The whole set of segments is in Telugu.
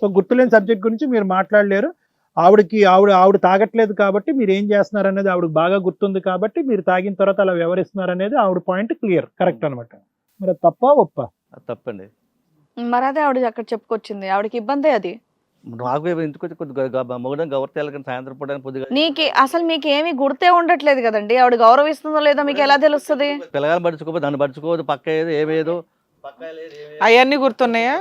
సో గుర్తులేని సబ్జెక్ట్ గురించి మీరు మాట్లాడలేరు. ఆవిడకి ఆవిడ ఆవిడ తాగట్లేదు కాబట్టి మీరు ఏం చేస్తున్నారు అనేది ఆవిడకి బాగా గుర్తుంది కాబట్టి మీరు తాగిన తర్వాత అలా వ్యవహరిస్తున్నారు అనేది ఆవిడ పాయింట్ క్లియర్ కరెక్ట్ అనమాట మరి అది తప్ప ఒప్ప? తప్పండి. మరి అదే ఆవిడ అక్కడ చెప్పుకొచ్చింది. ఆవిడకి ఇబ్బందే అది. నాకు ఎందుకు వచ్చి కొద్దిగా మొగడం కానీ సాయంత్రం పూట పొద్దుగా నీకు అసలు మీకు ఏమీ గుర్తే ఉండట్లేదు కదండి. ఆవిడ గౌరవిస్తుందో లేదో మీకు ఎలా తెలుస్తుంది? పిల్లగాని పడుచుకోపోతే దాన్ని పడుచుకోవద్దు పక్క ఏదో ఏమేదో పక్క లేదు, ఏమేదో. అవన్నీ గుర్తున్నాయా?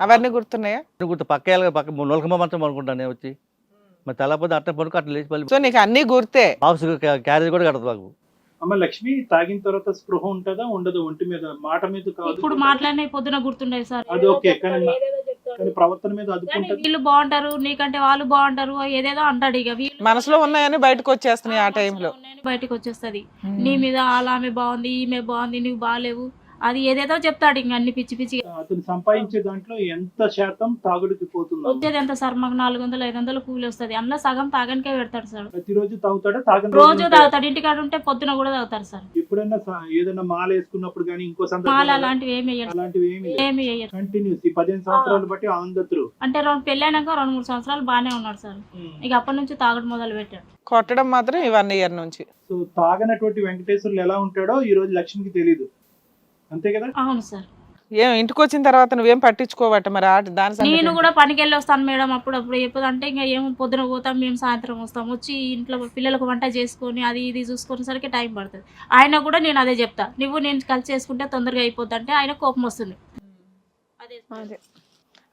అవన్నీ గుర్తున్నాయా? గుర్తు పక్క వెళ్ళ పక్క నొలకమ్మ మంచం అనుకుంటాను నేను వచ్చి. మరి తెల్లపోతే అట్ట పడుకో అట్లా లేచి పల్లి సో నీకు అన్ని గుర్తే? బాక్స్ క్యారేజ్ కూడా కడదు మాకు అమ్మ లక్ష్మి తాగిన తర్వాత స్పృహ ఉంటుందా ఉండదు? ఒంటి మీద మాట మీద కాదు. ఇప్పుడు మాట్లాడిన పొద్దున గుర్తుండే సార్. అది ఓకే కానీ కానీ ప్రవర్తన మీద అదుపుంటది. వీళ్ళు బాగుంటారు నీకంటే వాళ్ళు బాగుంటారు ఏదేదో అంటాడు ఇక. వీళ్ళు మనసులో ఉన్నాయని బయటకు వచ్చేస్తున్నాయి ఆ టైంలో. బయటకు వచ్చేస్తది. నీ మీద అలా ఆమె బాగుంది ఈమె బాగుంది నువ్వు బాగాలేవు. అది ఏదేదో చెప్తాడు ఇంక అన్ని పిచ్చి పిచ్చి అతను సంపాదించే దాంట్లో ఎంత శాతం తాగుడికి పోతుంది వచ్చేది ఎంత సార్? మాకు నాలుగు వందలు ఐదు వందలు కూలి వస్తుంది. అందులో సగం తాగనికే పెడతాడు సార్. ప్రతిరోజు తాగుతాడా? తాగని రోజు తాగుతాడు. ఇంటికాడ ఉంటే పొద్దున కూడా తాగుతారు సార్. ఎప్పుడైనా ఏదైనా మాల వేసుకున్నప్పుడు కానీ ఇంకో మాల అలాంటివి ఏమి అలాంటివి ఏమి ఏమి వేయరు కంటిన్యూస్ ఈ పదిహేను సంవత్సరాలు బట్టి ఆన్ ద త్రూ అంటే రెండు పెళ్ళైనాక రెండు మూడు సంవత్సరాలు బాగానే ఉన్నాడు సార్. ఇక అప్పటి నుంచి తాగడం మొదలు పెట్టాడు. కొట్టడం మాత్రం ఈ వన్ ఇయర్ నుంచి. సో తాగనటువంటి వెంకటేశ్వర్లు ఎలా ఉంటాడో ఈ రోజు లక్ష్మికి తెలియదు అంతే కదా? అవును సార్. ఏం ఇంటికి వచ్చిన తర్వాత నువ్వేం పట్టించుకోవట మరి ఆ దాని సంగతి? నేను? కూడా పనికి వెళ్ళి వస్తాను మేడం అప్పుడప్పుడు. ఎప్పుడు అంటే ఇంకా ఏమో పొద్దున పోతాం మేము సాయంత్రం వస్తాం. వచ్చి ఇంట్లో పిల్లలకు వంట చేసుకొని అది ఇది చూసుకునేసరికి టైం పడుతుంది. ఆయన కూడా నేను అదే చెప్తా. నువ్వు నేను కలిసి చేసుకుంటే తొందరగా అయిపోద్ది అంటే ఆయన కోపం వస్తుంది. అదే. అదే.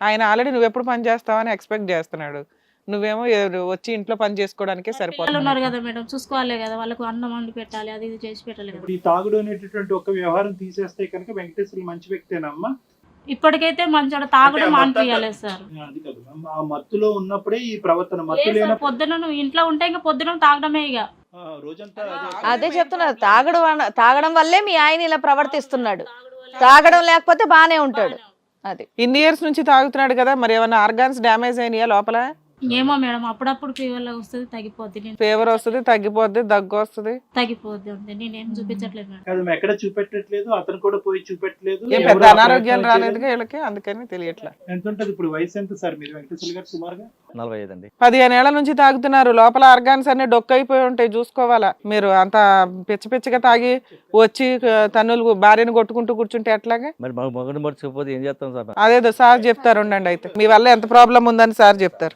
ఆయన ఆల్రెడీ నువ్వు ఎప్పుడు పని చేస్తావని ఎక్స్పెక్ట్ చేస్తున్నాడు. నువ్వేమో వచ్చి ఇంట్లో పని చేసుకోవడానికే పిల్లలు ఉన్నారు సరిపోతుంది కదా మేడం చూసుకోవాలి కదా వాళ్ళకు అన్నం వండి పెట్టాలి అది ఇది చేసి పెట్టాలి కదా ఇప్పుడు ఈ తాగుడు అనేటటువంటి ఒక వ్యవహారం తీసేస్తే కనుక వెంకటేశ్వర్లు మంచి వ్యక్తేనమ్మా? ఇప్పటికైతే మంచోడ తాగడం మానిపించాలి సార్. అది కాదు ఆ మత్తులో ఉన్నప్పుడే ఈ ప్రవర్తన మత్తు లేదు సార్, లేనప్పుడు పొద్దున నువ్వు ఇంట్లో ఉంటే ఇంకా పొద్దున తాగడమే ఇక. ఆ, రోజంతా అదే చెప్తున్నారు తాగడం తాగడం వల్లే మీ ఆయన ఇలా ప్రవర్తిస్తున్నాడు. తాగడం లేకపోతే బానే ఉంటాడు. అది. ఇన్ని ఇయర్స్ నుంచి తాగుతున్నాడు కదా మరి ఏమైనా ఆర్గాన్స్ డ్యామేజ్ అయినాయా లోపల? ఏమో మేడం అప్పుడప్పుడు ఫీవర్ వస్తుంది తగ్గిపోద్ది. నేను ఫీవర్ వస్తుంది తగ్గిపోద్ది దగ్గు వస్తుంది. తగ్గిపోద్ది అంతే. నేనేం చూపించట్లేదు మేడం. కాదు ఎక్కడ చూపెట్టట్లేదు అతను కూడా పోయి చూపెట్టలేదు ఏం పెద్ద ఆ అనారోగ్యం ప్రయత్నాలు రాలేదుగా వీళ్ళకి అందుకని తెలియట్లా. ఎంత ఉంటది ఇప్పుడు వయసు ఎంత సార్ మీరు వెంకటేశ్వర గారు సుమారుగా? నలభై ఐదు అండి. పదిహేను ఏళ్ళ నుంచి తాగుతున్నారు. లోపల ఆర్గాన్స్ అన్ని డొక్కైపోయి ఉంటాయి చూసుకోవాలా? మీరు అంత పిచ్చి పిచ్చిగా తాగి వచ్చి తన్నులు భార్యను కొట్టుకుంటూ కూర్చుంటే ఎట్లాగా? మరి మొగడు మర్చిపోతే ఏం చేస్తాం సార్? అదేదో సార్ చెప్తారు ఉండండి అయితే. మీ వల్ల ఎంత ప్రాబ్లం ఉందని సార్ చెప్తారు.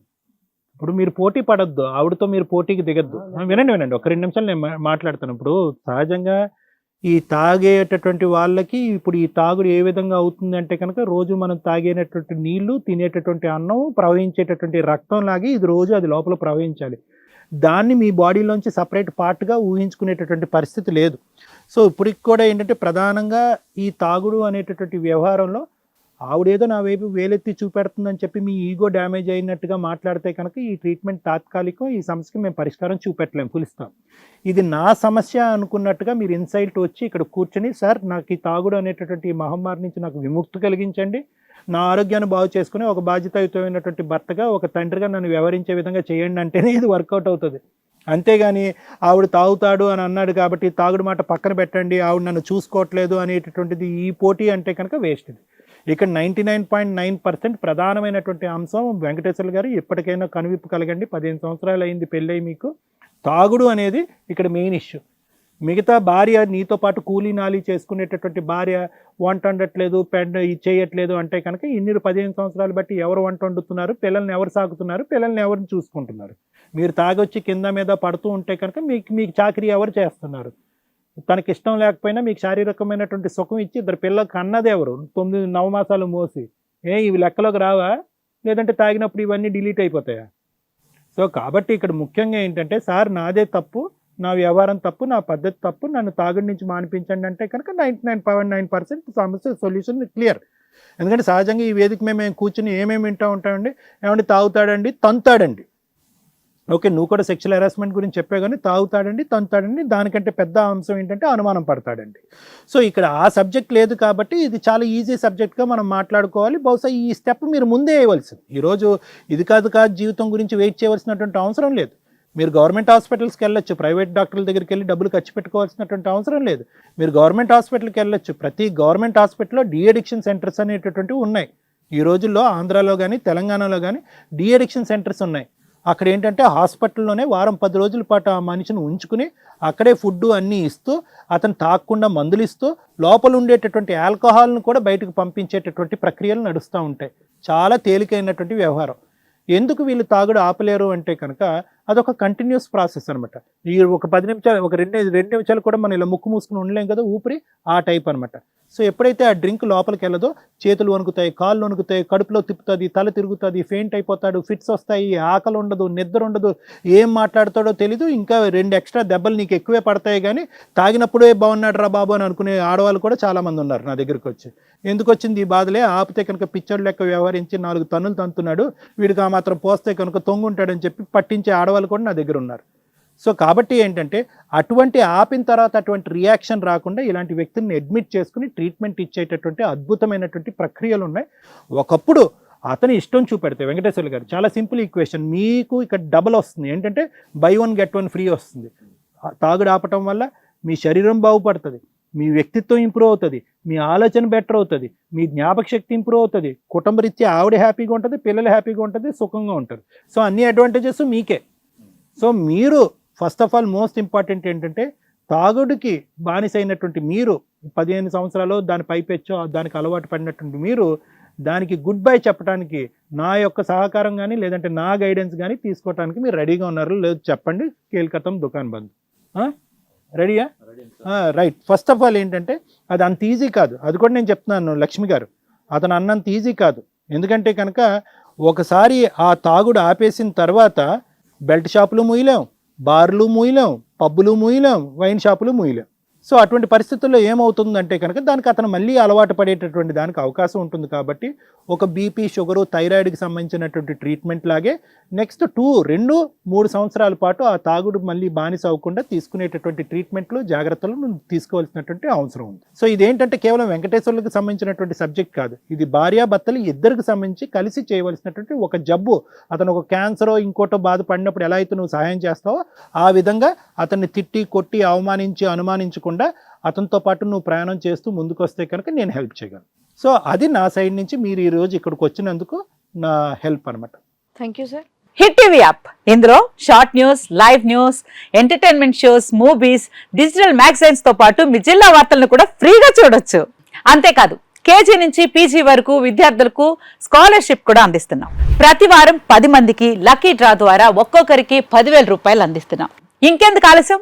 ఇప్పుడు మీరు పోటీ పడద్దు. ఆవిడతో మీరు పోటీకి దిగద్దు. వినండి వినండి. ఒక రెండు నిమిషాలు నేను మాట్లాడతాను ఇప్పుడు సహజంగా ఈ తాగేటటువంటి వాళ్ళకి ఇప్పుడు ఈ తాగుడు ఏ విధంగా అవుతుంది అంటే కనుక రోజు మనం తాగేటటువంటి నీళ్ళు తినేటటువంటి అన్నం ప్రవహించేటటువంటి రక్తం లాగి ఇది రోజు అది లోపల ప్రవహించాలి. దాన్ని మీ బాడీలోంచి సపరేట్ పార్ట్గా ఊహించుకునేటటువంటి పరిస్థితి లేదు. సో ఇప్పటికి కూడా ఏంటంటే ప్రధానంగా ఈ తాగుడు అనేటటువంటి వ్యవహారంలో ఆవిడేదో నా వైపు వేలెత్తి చూపెడుతుందని చెప్పి మీ ఈగో డ్యామేజ్ అయినట్టుగా మాట్లాడితే కనుక ఈ ట్రీట్మెంట్ తాత్కాలికం ఈ సమస్యకి మేము పరిష్కారం చూపెట్టలేం పిలుస్తాం ఇది నా సమస్య అనుకున్నట్టుగా మీరు ఇన్సైట్ వచ్చి ఇక్కడ కూర్చొని సార్ నాకు ఈ తాగుడు అనేటటువంటి ఈ మహమ్మారి నుంచి నాకు విముక్తి కలిగించండి. నా ఆరోగ్యాన్ని బాగు చేసుకుని ఒక బాధ్యతయుతమైనటువంటి భర్తగా ఒక తండ్రిగా నన్ను వ్యవహరించే విధంగా చేయండి అంటేనే ఇది వర్కౌట్ అవుతుంది. అంతేగాని ఆవిడ తాగుతాడు అని అన్నాడు కాబట్టి తాగుడు మాట పక్కన పెట్టండి ఆవిడ నన్ను చూసుకోవట్లేదు అనేటటువంటిది ఈ పోటీ అంటే కనుక వేస్ట్ ఇది. ఇక్కడ ninety nine point nine percent ప్రధానమైనటువంటి అంశం వెంకటేశ్వర గారు ఎప్పటికైనా కనువిప్పు కలగండి. పదిహేను సంవత్సరాలు అయింది పెళ్ళై మీకు. తాగుడు అనేది ఇక్కడ మెయిన్ ఇష్యూ. మిగతా భార్య నీతో పాటు కూలీ నాలి చేసుకునేటటువంటి భార్య వంట వండట్లేదు పెండ ఇది చేయట్లేదు అంటే కనుక ఇన్ని పదిహేను సంవత్సరాలు బట్టి ఎవరు వంట వండుతున్నారు పిల్లల్ని ఎవరు సాగుతున్నారు పిల్లల్ని ఎవరిని చూసుకుంటున్నారు? మీరు తాగొచ్చి కింద మీద పడుతూ ఉంటే కనుక మీకు మీకు చాకరీ ఎవరు చేస్తున్నారు? తనకి ఇష్టం లేకపోయినా మీకు శారీరకమైనటువంటి సుఖం ఇచ్చి ఇద్దరు పిల్లలకు అన్నది ఎవరు తొమ్మిది నవమాసాలు మోసి ఏ ఇవి లెక్కలోకి రావా? లేదంటే తాగినప్పుడు ఇవన్నీ డిలీట్ అయిపోతాయా? సో కాబట్టి ఇక్కడ ముఖ్యంగా ఏంటంటే సార్ నాదే తప్పు నా వ్యవహారం తప్పు నా పద్ధతి తప్పు నన్ను తాగుడి నుంచి మానిపించండి అంటే కనుక ninety nine point nine percent సమస్య సొల్యూషన్ క్లియర్. ఎందుకంటే సహజంగా ఈ వేదిక మేము మేము కూర్చుని ఏమేమి వింటూ ఉంటామండి? ఏమంటే తాగుతాడండి తంతాడండి. ఓకే నువ్వు కూడా సెక్షువల్ హెరాస్మెంట్ గురించి చెప్పే కానీ తాగుతాడండి తంతాడండి దానికంటే పెద్ద అంశం ఏంటంటే అనుమానం పడతాడండి. సో ఇక్కడ ఆ సబ్జెక్ట్ లేదు కాబట్టి ఇది చాలా ఈజీ సబ్జెక్ట్గా మనం మాట్లాడుకోవాలి. బహుశా ఈ స్టెప్ మీరు ముందే వేయవలసింది. ఈరోజు ఇది కాదు కాదు జీవితం గురించి వెయిట్ చేయవలసినటువంటి అవసరం లేదు. మీరు గవర్నమెంట్ హాస్పిటల్స్కి వెళ్ళొచ్చు ప్రైవేట్ డాక్టర్ల దగ్గరికి వెళ్ళి డబ్బులు ఖర్చు పెట్టుకోవాల్సినటువంటి అవసరం లేదు. మీరు గవర్నమెంట్ హాస్పిటల్కి వెళ్ళొచ్చు ప్రతి గవర్నమెంట్ హాస్పిటల్లో డిఎడిక్షన్ సెంటర్స్ అనేటటువంటివి ఉన్నాయి. ఈ రోజుల్లో ఆంధ్రాలో కానీ తెలంగాణలో కానీ డిఎడిక్షన్ సెంటర్స్ ఉన్నాయి. అక్కడ ఏంటంటే హాస్పిటల్లోనే వారం పది రోజుల పాటు ఆ మనిషిని ఉంచుకుని అక్కడే ఫుడ్ అన్నీ ఇస్తూ అతను తాకుండా మందులు ఇస్తూ లోపల ఉండేటటువంటి ఆల్కహాల్ను కూడా బయటకు పంపించేటటువంటి ప్రక్రియలు నడుస్తూ ఉంటాయి. చాలా తేలికైనటువంటి వ్యవహారం. ఎందుకు వీళ్ళు తాగుడు ఆపలేరు అంటే కనుక అదొక కంటిన్యూస్ ప్రాసెస్ అనమాట ఈ ఒక పది నిమిషాలు ఒక రెండు రెండు నిమిషాలు కూడా మనం ఇలా ముక్కు మూసుకుని ఉండలేం కదా ఊపిరి? ఆ టైప్ అనమాట సో ఎప్పుడైతే ఆ డ్రింక్ లోపలికి వెళ్ళదో చేతులు వణుకుతాయి కాళ్ళు వణుకుతాయి కడుపులో తిప్పుతుంది తల తిరుగుతుంది ఫెయింట్ అయిపోతాడు ఫిట్స్ వస్తాయి ఆకలి ఉండదు నిద్ర ఉండదు ఏం మాట్లాడతాడో తెలీదు. ఇంకా రెండు ఎక్స్ట్రా దెబ్బలు నీకు ఎక్కువే పడతాయి కానీ తాగినప్పుడే బాగున్నాడు రా బాబు అని అనుకునే ఆడవాళ్ళు కూడా చాలామంది ఉన్నారు నా దగ్గరికి వచ్చి. ఎందుకు వచ్చింది ఈ బాధలే? ఆపితే కనుక పిచ్చోడు లెక్క వ్యవహరించి నాలుగు తన్నులు తంతున్నాడు. వీడికి ఆ మాత్రం పోస్తే కనుక తొంగుంటాడని చెప్పి పట్టించే ఆడవాళ్ళు కూడా నా దగ్గర ఉన్నారు. సో కాబట్టి ఏంటంటే అటువంటి ఆపిన తర్వాత అటువంటి రియాక్షన్ రాకుండా ఇలాంటి వ్యక్తుల్ని అడ్మిట్ చేసుకుని ట్రీట్మెంట్ ఇచ్చేటటువంటి అద్భుతమైనటువంటి ప్రక్రియలు ఉన్నాయి. ఒకప్పుడు అతని ఇష్టం చూపెడితే వెంకటేశ్వర గారు చాలా సింపుల్ ఈక్వేషన్ మీకు ఇక్కడ డబల్ వస్తుంది. ఏంటంటే buy one get one free వస్తుంది. తాగుడు ఆపటం వల్ల మీ శరీరం బాగుపడుతుంది. మీ వ్యక్తిత్వం ఇంప్రూవ్ అవుతుంది. మీ ఆలోచన బెటర్ అవుతుంది. మీ జ్ఞాపక శక్తి ఇంప్రూవ్ అవుతుంది. కుటుంబ రీత్యా ఆవిడ హ్యాపీగా ఉంటుంది పిల్లలు హ్యాపీగా ఉంటుంది సుఖంగా ఉంటారు సో అన్ని అడ్వాంటేజెస్ మీకే. సో మీరు first of all most important ఏంటంటే తాగుడికి బానిసైనటువంటి మీరు పదిహేను సంవత్సరాలు దాని పైపెచ్చో దానికి అలవాటు పడినటువంటి మీరు దానికి గుడ్ బై చెప్పడానికి నా యొక్క సహకారం కానీ లేదంటే నా గైడెన్స్ కానీ తీసుకోవడానికి మీరు రెడీగా ఉన్నారు. లేదు చెప్పండి. కేల్కతం దుకాన్ బంద్. రెడీయా రైట్ ఫస్ట్ ఆఫ్ ఆల్ ఏంటంటే అది అంత ఈజీ కాదు. అది కూడా నేను చెప్తున్నాను లక్ష్మి గారు. అతను అన్నంత ఈజీ కాదు. ఎందుకంటే కనుక ఒకసారి ఆ తాగుడు ఆపేసిన తర్వాత బెల్ట్ షాపులు మూయలేం. బార్లు మూయలేం పబ్బులు మూయలేం వైన్ షాపులు మూయలేం. సో అటువంటి పరిస్థితుల్లో ఏమవుతుందంటే కనుక దానికి అతను మళ్ళీ అలవాటు పడేటటువంటి దానికి అవకాశం ఉంటుంది కాబట్టి ఒక బీపీ షుగరు థైరాయిడ్కి సంబంధించినటువంటి ట్రీట్మెంట్ లాగే నెక్స్ట్ టూ రెండు మూడు సంవత్సరాల పాటు ఆ తాగుడు మళ్ళీ బానిస అవ్వకుండా తీసుకునేటటువంటి ట్రీట్మెంట్లు జాగ్రత్తలు తీసుకోవాల్సినటువంటి అవసరం ఉంది. సో ఇదేంటంటే కేవలం వెంకటేశ్వర్లకు సంబంధించినటువంటి సబ్జెక్ట్ కాదు. ఇది భార్యాభర్తలు ఇద్దరికి సంబంధించి కలిసి చేయవలసినటువంటి ఒక జబ్బు. అతను ఒక క్యాన్సరో ఇంకోటో బాధపడినప్పుడు ఎలా అయితే నువ్వు సహాయం చేస్తావో ఆ విధంగా అతన్ని తిట్టి కొట్టి అవమానించి అనుమానించకుండా అతనితో పాటు నువ్వు ప్రయాణం చేస్తూ ముందుకు వస్తే కనుక నేను హెల్ప్ చేయగలను. సో అది నా సైడ్ నుంచి మీరు ఈరోజు ఇక్కడికి వచ్చినందుకు నా హెల్ప్ అనమాట thank you sir hit TV app ఇందులో short news live news entertainment shows movies digital మ్యాగజైన్స్తో పాటు మీ జిల్లా వార్తలను కూడా ఫ్రీగా చూడొచ్చు. అంతేకాదు కేజీ నుంచి పీజీ వరకు విద్యార్థులకు స్కాలర్షిప్ కూడా అందిస్తున్నాం. ప్రతి వారం పది మందికి లక్కీ డ్రా ద్వారా ఒక్కొక్కరికి పదివేల రూపాయలు అందిస్తున్నాం. ఇంకెందుకు ఆలస్యం?